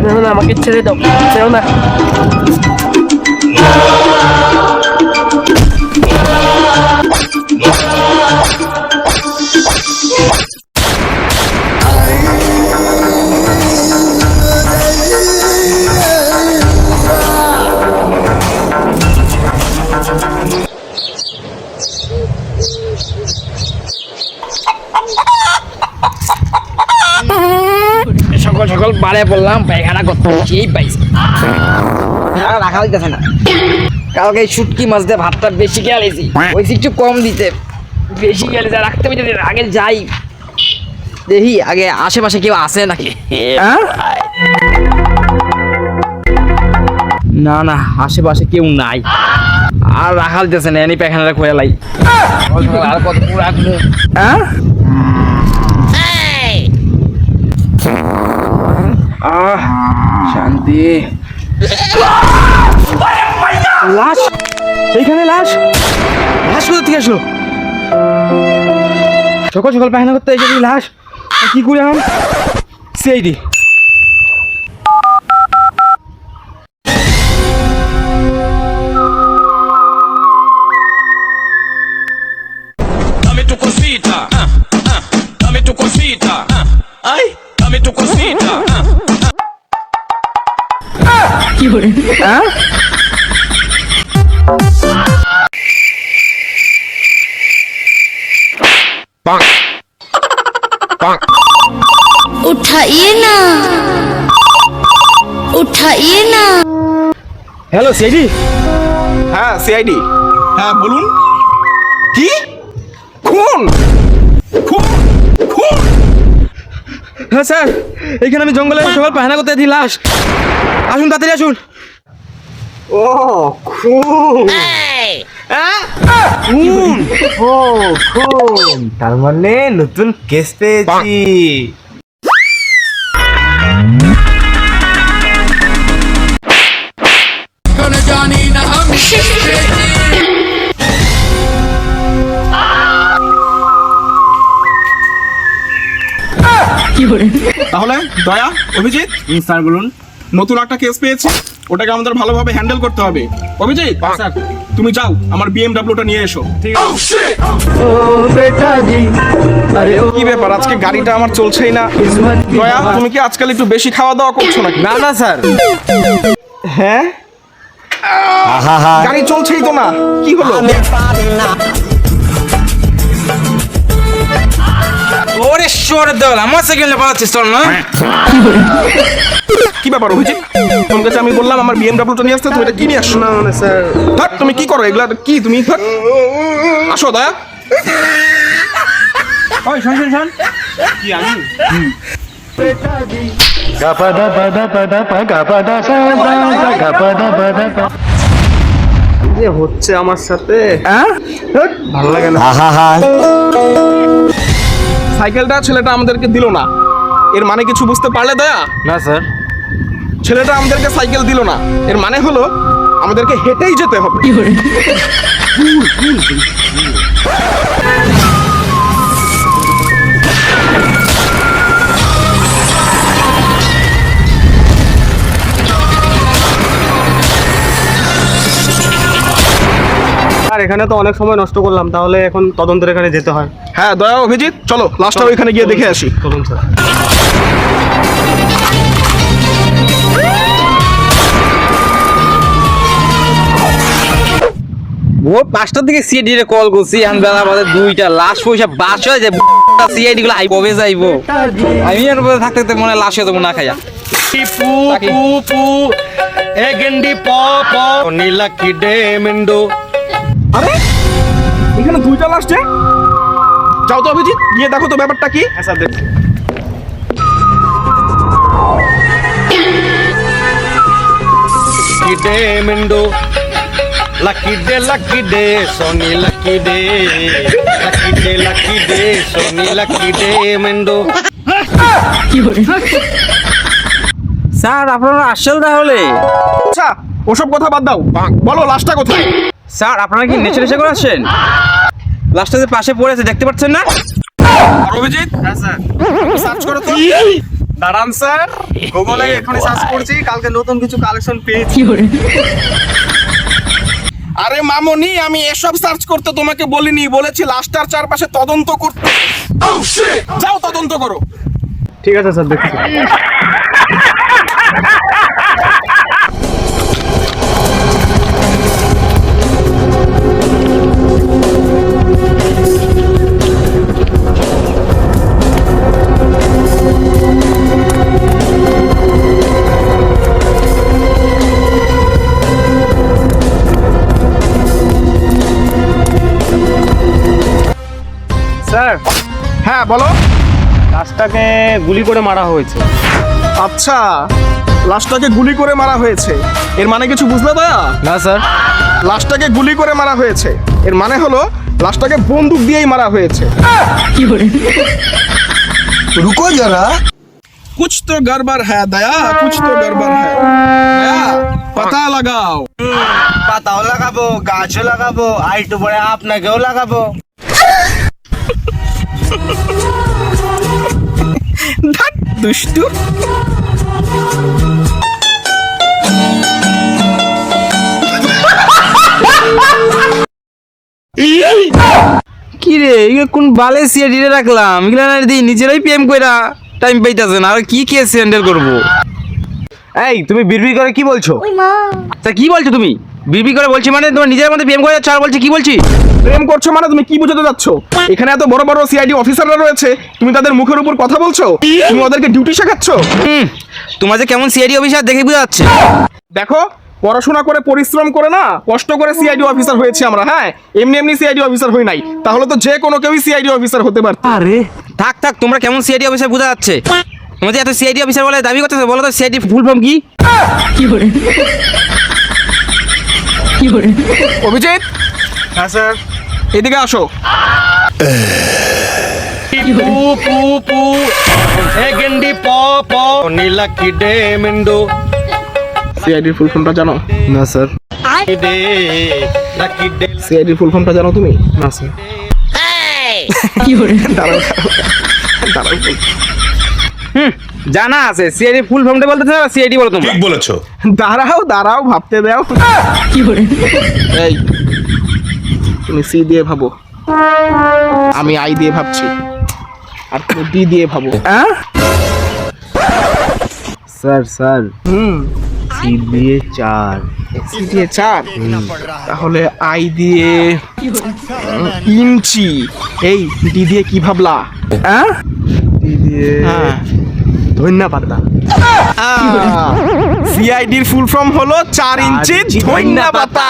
মেরো না আমাকে ছেড়ে দাও? ছেড়ো না। বাড়ে বললাম পায়খানা করতে সেই পাইছে। আর রাখা হইতেছে না। কালকে শুটকি মাছ দিয়ে ভাতটা বেশি গেলেছি ওই একটু কম দিতে। বেশি গেলে যা রাখতে পারছি না। আগে যাই। দেখি আগে আশেপাশে কেউ আছে নাকি? হ্যাঁ? না না আশেপাশে কেউ নাই। আর রাখা দিতেছে না এনি পায়খানাটা করে লাই। আর কত রাখব? হ্যাঁ? আহ, শান্তি। লাশ! এইখানে লাশ! লাশ কোথা থেকে আসলো? সকাল সকাল পায়খানা করতে এসে লাশ। কি করে এখন? সেইটি হ্যাঁ? উঠাইয়ে না। উঠাইয়ে না। হ্যালো সিআইডি হ্যাঁ সিআইডি হ্যাঁ বলুন। কি? খুন! খুন! হ্যাঁ স্যার এখানে আমি জঙ্গলে সবার পাহানা করতে দিই লাশ আসুন তাড়াতাড়ি আসুন। ও খুন? খুন। ও খুন। তার মানে নতুন কেস পেয়েছি। তাহলে দয়া অভিজিৎ স্যার বলুন। নতুন একটা কেস পেয়েছি। ওটাকে আমাদের ভালোভাবে হ্যান্ডেল করতে হবে। অভিজিৎ স্যার তুমি যাও আমার বিএমডব্লিউটা নিয়ে এসো। ঠিক আছে কি ব্যাপার আজকে গাড়িটা আমার চলছেই না? দয়া তুমি কি আজকাল একটু বেশি খাওয়া দাওয়া করছ নাকি? না না স্যার। হ্যাঁ? গাড়ি চলছেই তো না। কি হলো? ওরে দল। আমার সেকেন্ডে পাচ্ছিস তোর না? কি ব্যাপার অভিজিৎ? তোমার কাছে আমি বললাম আমার বিএমডব্লিউটা নিয়ে আসতে তুমি এটা কি নিয়ে আসছো? না মানে স্যার। থাক তুমি কি করো? এগুলা কি তুমি? থাক আসো দয়া। ওই শোন শোন শোন। যে হচ্ছে আমার সাথে? হ্যাঁ? ভালো লাগে না। সাইকেলটা ছেলেটা আমাদেরকে দিল না। এর মানে কিছু বুঝতে পারলে দয়া? না স্যার। ছেলেটা আমাদেরকে সাইকেল দিল না। এর মানে হলো আমাদেরকে হেঁটেই যেতে হবে। আর এখানে তো অনেক সময় নষ্ট করলাম তাহলে এখন তদন্তের এখানে যেতে হয়। হ্যাঁ দয়া অভিজিৎ চলো লাস্টটা ওইখানে গিয়ে দেখে আসি। চলুন স্যার। ভোর পাঁচটার দিকে সিআইডি রে কল করছি এখন বেলা বাজে দুইটা। লাশ পয়সা বাস হয়ে যায় সিআইডি গুলো আই কবে যাইবো? আমি আর উপরে থাকতে থাকতে মনে হয় লাশ হয়ে যাব না খাইয়া। পু পু পু এ গেন্ডি প। প নীলা কিডে মিন্ডো। আরে? এখানে দুইটা লাস্ট যে? যাও তো অভিজিৎ গিয়ে দেখো তো ব্যাপারটা কি। হ্যাঁ sir lucky day lucky day Soni lucky day. Lucky day lucky day Soni lucky day মিন্ডো sir আপনারা আসল তাহলে? আচ্ছা ওসব কথা বাদ দাও। বলো লাস্টটা কোথায়? স্যার আপনারা কি নেচে নেচে করে আসছেন? লাস্টে যে পাশে পড়েছে দেখতে পাচ্ছেন না? অভিজিৎ? হ্যাঁ স্যার। সার্চ করো তো। দাঁড়ান স্যার। গুগলে এখনই সার্চ করছি কালকে নতুন কিছু কালেকশন পেয়েছি। আরে মামনি আমি এসব সার্চ করতে তোমাকে বলিনি। বলেছি লাস্টার চারপাশে তদন্ত করতে। যাও তদন্ত করো। ঠিক আছে স্যার দেখছি। স্যার হ্যাঁ বলো লাশটাকে গুলি করে মারা হয়েছে আচ্ছা লাশটাকে গুলি করে মারা হয়েছে এর মানে কিছু বুঝলে দয়া না স্যার লাশটাকে গুলি করে মারা হয়েছে এর মানে হলো লাশটাকে বন্দুক দিয়েই মারা হয়েছে रुको जरा कुछ तो गड़बड़ है दया कुछ तो गड़बड़ है दया पता लगाओ পাতাও লাগাবো গাছও লাগাবো আইটু পরে আপনাকেও লাগাবো ধ্যাৎ, দুষ্টু। কি রে এগুলো কোন বালে সিআইডি রে রাখলাম? এগুলো না দিই নিজেরাই পিএম কইরা টাইম পাইতাছে না আর কি কেস হ্যান্ডেল করব? এই তুমি বিড়বিড় করে কি বলছো? তা কি বলছো তুমি? বিবি করে বলছি মানে তোমার নিজের মধ্যে প্রেম করে যাচ্ছ আর বলছি কি বলছি? প্রেম করছ মানে তুমি কি বুঝাতে যাচ্ছ? এখানে এত বড় বড় সিআইডি অফিসাররা রয়েছে তুমি তাদের মুখের উপর কথা বলছো? তুমি ওদেরকে ডিউটি শেখাচ্ছ? হুম তোমার যে কেমন সিআইডি অফিসার দেখে বোঝা যাচ্ছে। দেখো পড়াশোনা করে পরিশ্রম করে না কষ্ট করে সিআইডি অফিসার হয়েছে আমরা হ্যাঁ? এমনি এমনি সিআইডি অফিসার হই নাই। তাহলে তো যে কোনো কেউই সিআইডি অফিসার হতে পারত। আরে থাক থাক তোমরা কেমন সিআইডি অফিসার বোঝা যাচ্ছে? তোমাদের এত সিআইডি অফিসার বলে দাবি করতেছে বলো তো সিআইডি ফুল ফর্ম কি? অভিজিৎ? হ্যাঁ স্যার। এদিকে আসো। পু পু পু এ গেন্ডি প প নীলা কি ডে মেন্ডো সিআইডির ফুল ফর্মটা জানো? না স্যার। কি ডে লাকি ডে সিআইডির ফুল ফর্মটা জানো তুমি? না স্যার। দাঁড়াও দাঁড়াও। হুম জানা আছে। সিআইডি ফুল ফর্মটা বলতে না সিআইডি বলো তোমরা। ঠিক বলেছ। দাঁড়াও দাঁড়াও ভাবতে দাও। এই তুমি সি দিয়ে ভাবো। আমি আই দিয়ে ভাবছি। আর তুমি ডি দিয়ে ভাবো। হ্যাঁ স্যার স্যার। হুম। সি দিয়ে চার। সি দিয়ে চার? তাহলে আই দিয়ে ইঞ্চি। এই ডি দিয়ে কি ভাবলা? হ্যাঁ সি দিয়ে হ্যাঁ। ধন্যবাদ সিআইডির ফুল ফর্ম হলো চার ইঞ্চি ধন্যা পাতা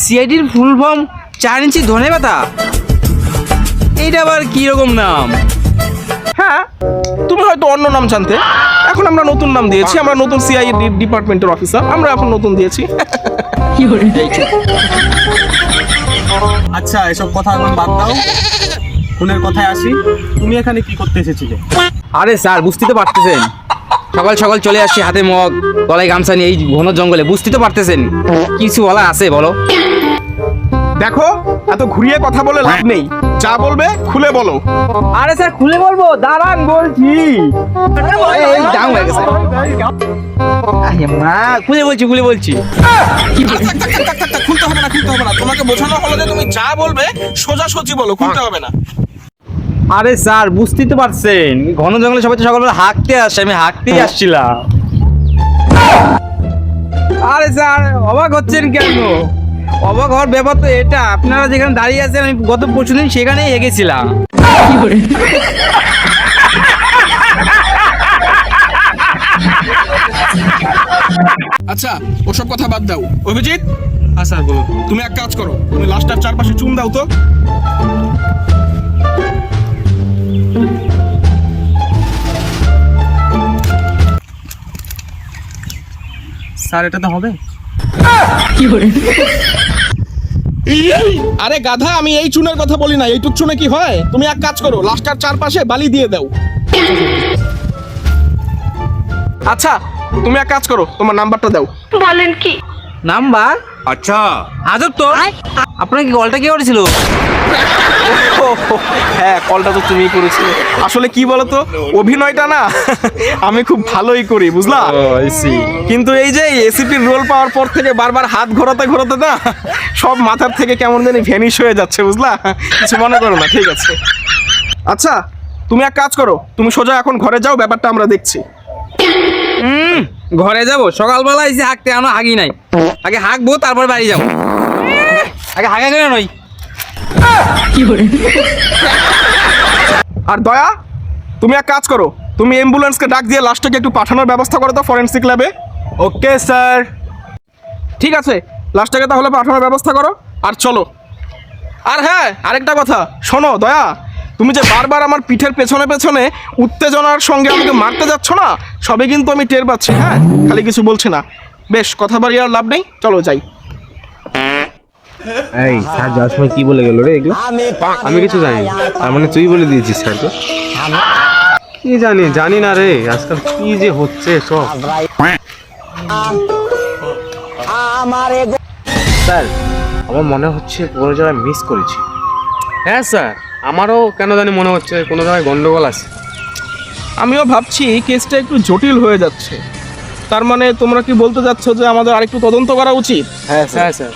সিআইডির ফুল ফর্ম চার ইঞ্চি ধনে পাতা এইটা আবার কি রকম নাম? হ্যাঁ তুমি হয়তো অন্য নাম জানতে। এখন আমরা নতুন নাম দিয়েছি আমরা নতুন সিআই ডিপার্টমেন্টের অফিসার আমরা এখন নতুন দিয়েছি। আচ্ছা এসব কথা এখন বাদ দাও। ফোনের কথায় আসি তুমি এখানে কি করতে এসেছিলে? আরে স্যার বুঝতে তো পারতেছেন। সকাল সকাল চলে আসছি হাতে মগ গলায় গামছা নিয়ে এই ঘন জঙ্গলে বুঝতে তো পারতেছেন। কিছু বলা আছে বলো। দেখো এত ঘুরিয়ে কথা বলে লাভ নেই। যা বলবে খুলে বলো। আরে স্যার খুলে বলব? দাঁড়ান বলছি। এই ডাউন হয়ে গেছে। আরে মা খুলে বলছি খুলে বলছি। খুলতে হবে না খুলতে হবে না। তোমাকে বোঝানো হলো যে তুমি যা বলবে সোজা সজি বলো খুলতে হবে না। আরে স্যার বুঝতেই তো পারছেন। ঘন জঙ্গলে সবাই তো সকালবেলা হাঁকতে আসছে আমি হাঁকতেই আসছিলাম। আরে স্যার অবাক হচ্ছেন কেন? অবাক হওয়ার ব্যাপার তো এটা। আপনারা যেখানে দাঁড়িয়ে আছেন আমি গত পরশু দিন সেখানেই এগেছিলাম। আচ্ছা ওসব কথা বাদ দাও। অভিজিৎ? হ্যাঁ স্যার বলুন। তুমি এক কাজ করো তুমি লাস্টার চারপাশে চুন দাও তো। স্যার এটা তো হবে। আরে গাধা আমি এই চুনের কথা বলি না এইটুক চুনে কি হয়? তুমি এক কাজ করো লাস্টার চারপাশে বালি দিয়ে দাও। আচ্ছা তুমি এক কাজ করো তোমার নাম্বারটা দাও। বলেন কি? নাম্বার? আচ্ছা। আজব তো। আপনার কি কলটা কে করেছিল? হ্যাঁ কলটা তো তুমি করেছিলে। আসলে কি বলতো? অভিনয়টা না আমি খুব ভালোই করি বুঝলা? কিন্তু এই যে এসিপি রোল পাওয়ার পর থেকে বারবার হাত ঘোরাতে ঘোরাতে না সব মাথার থেকে কেমন জানি ভ্যানিশ হয়ে যাচ্ছে বুঝলা? কিছু মনে করো না ঠিক আছে। আচ্ছা তুমি এক কাজ করো তুমি সোজা এখন ঘরে যাও ব্যাপারটা আমরা দেখছি। ঘরে যাব। সকালবেলা এসে হাঁকতে আনো হাগি নাই। আগে হাঁকবো তারপর বাড়ি যাব। আগে হাঁকা কেন নই। কি করে আর দয়া তুমি এক কাজ করো। তুমি অ্যাম্বুলেন্সকে ডাক দিয়ে লাস্টটাকে একটু পাঠানোর ব্যবস্থা করো তো ফরেন্সিক ল্যাবে ওকে স্যার ঠিক আছে লাস্টটাকে তাহলে পাঠানোর ব্যবস্থা করো। আর চলো। আর হ্যাঁ আরেকটা কথা। শোনো দয়া তুমি যে বারবার আমার পিঠের পেছনে পেছনে উত্তেজনার সঙ্গে আমাকে মারতে যাচ্ছ না সবে কিন্তু আমি টের পাচ্ছি হ্যাঁ? খালি কিছু বলছি না। বেশ কথা বাড়ি আর লাভ নেই চলো যাই। এই স্যার যাওয়ার সময় কি বলে গেল রে এগুলো? আমি কিছু জানি তার মানে তুই বলে দিয়েছিস স্যারকে কি জানি জানি না রে আজকাল কি যে হচ্ছে সব। স্যার আমার মনে হচ্ছে কোনো জায়গায় মিস করেছি। হ্যাঁ স্যার। আমারও কেন জানি মনে হচ্ছে কোনো জায়গায় গন্ডগোল আছে। আমিও ভাবছি কেসটা একটু জটিল হয়ে যাচ্ছে। তার মানে তোমরা কি বলতে যাচ্ছ যে আমাদের আরেকটু তদন্ত করা উচিত? হ্যাঁ স্যার। স্যার।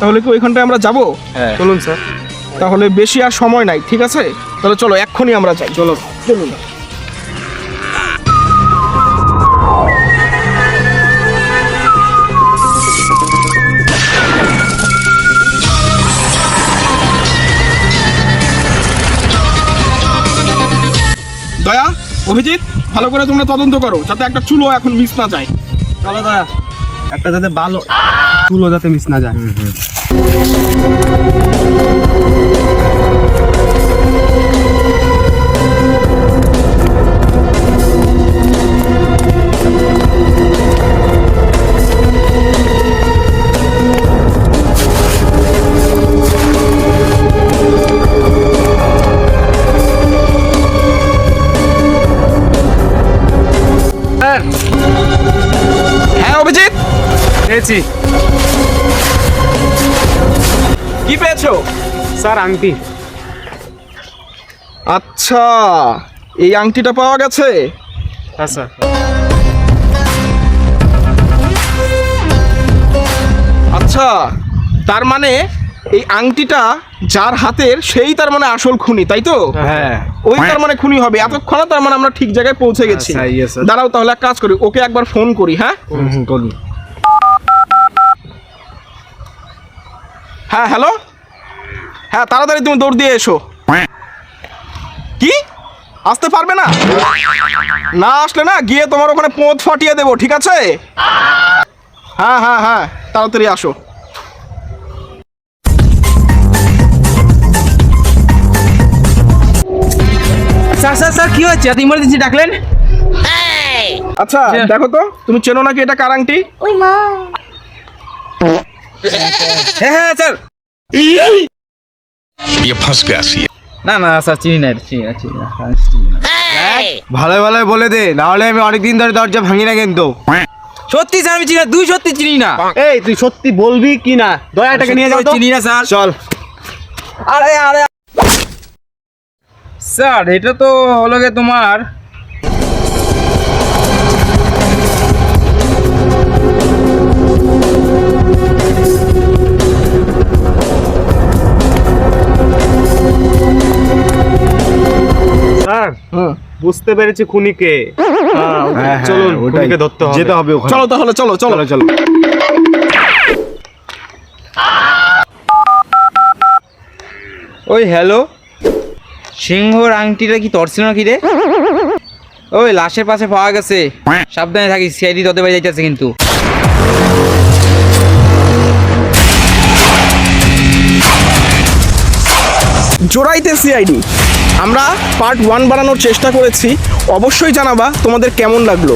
তাহলে কি ওইখানটায় আমরা যাব? চলুন স্যার। তাহলে বেশি আর সময় নাই ঠিক আছে? তাহলে চলো এক্ষুনি আমরা যাই। চলো। চলুন। অভিজিৎ ভালো করে তোমরা তদন্ত করো যাতে একটা চুলো এখন মিস না যায়। চলো দাদা। একটা যাতে ভালো চুলো যাতে মিস না যায়। পেয়েছি। কি পেয়েছ? স্যার আংটি। আচ্ছা এই আংটিটা পাওয়া গেছে? হ্যাঁ স্যার। আচ্ছা তার মানে এই আংটিটা যার হাতের সেই তার মানে আসল খুনি তাই তো? হ্যাঁ। ওই তার মানে খুনি হবে। এতক্ষণে তার মানে আমরা ঠিক জায়গায় পৌঁছে গেছি। sir. দাঁড়াও তাহলে এক কাজ করি ওকে একবার ফোন করি হ্যাঁ? করুন। হ্যাঁ হ্যালো? হ্যাঁ তাড়াতাড়ি তুমি দৌড় দিয়ে এসো। কি? আসতে পারবে না? না আসলে না গিয়ে তোমার ওখানে পোঁত ফাটিয়ে দেবো ঠিক আছে? হ্যাঁ হ্যাঁ হ্যাঁ তাড়াতাড়ি আসো। স্যার স্যার স্যার কি হচ্ছে এত ইমার্জেন্সি ডাকলেন? আচ্ছা দেখো তো তুমি চেনো নাকি এটা কার আংটি? হ্যাঁ হ্যাঁ স্যার ये फंस गया सी না না স্যার চিনি না চিনি না চিনি না হ্যাঁ, চিনি না। ভালো ভালো বলে দে নাহলে আমি অনেকদিন ধরে দরজা ভাঙি না কিন্তু সত্যি স্যার আমি চিনি না দুই সত্যি চিনি না এই তুই সত্যি বলবি কি না দয়াটাকে নিয়ে যাও তো চিনি না স্যার চল আরে আরে স্যার এটা তো হলো গে তোমার স্যার বুঝতে পেরেছি খুনিকে। হ্যাঁ, চলুন খুনিকে ধরতে হবে। যেতে হবে ওখানে। চলো তাহলে চলো চলো। চলো ওই হ্যালো সিংহর আংটিটা কি তরছিল নাকি রে? ওই লাশের পাশে পাওয়া গেছে। সাবধানে থাকিস সিআইডি তোদের বাড়ি যাইতেছে কিন্তু। জোড়াইতে সিআইডি আমরা পার্ট ওয়ান বানানোর চেষ্টা করেছি। অবশ্যই জানাবা তোমাদের কেমন লাগল।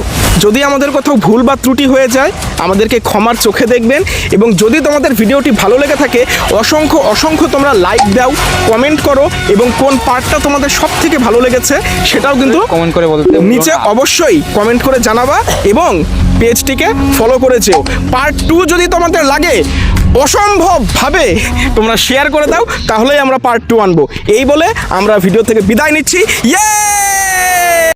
যদি আমাদের কোথাও ভুল বা ত্রুটি হয়ে যায় আমাদেরকে ক্ষমার চোখে দেখবেন এবং যদি তোমাদের ভিডিওটি ভালো লেগে থাকে অসংখ্য অসংখ্য তোমরা লাইক দাও কমেন্ট করো এবং কোন পার্টটা তোমাদের সব থেকে ভালো লেগেছে সেটাও কিন্তু কমেন্ট করে বলতে নিচে অবশ্যই কমেন্ট করে জানাবা এবং পেজটিকে ফলো করেছ পার্ট টু যদি তোমাদের লাগে অসম্ভবভাবে তোমরা শেয়ার করে দাও, তাহলেই আমরা পার্ট টু আনব। এই বলে আমরা ভিডিও থেকে বিদায় নিচ্ছি। ইয়ে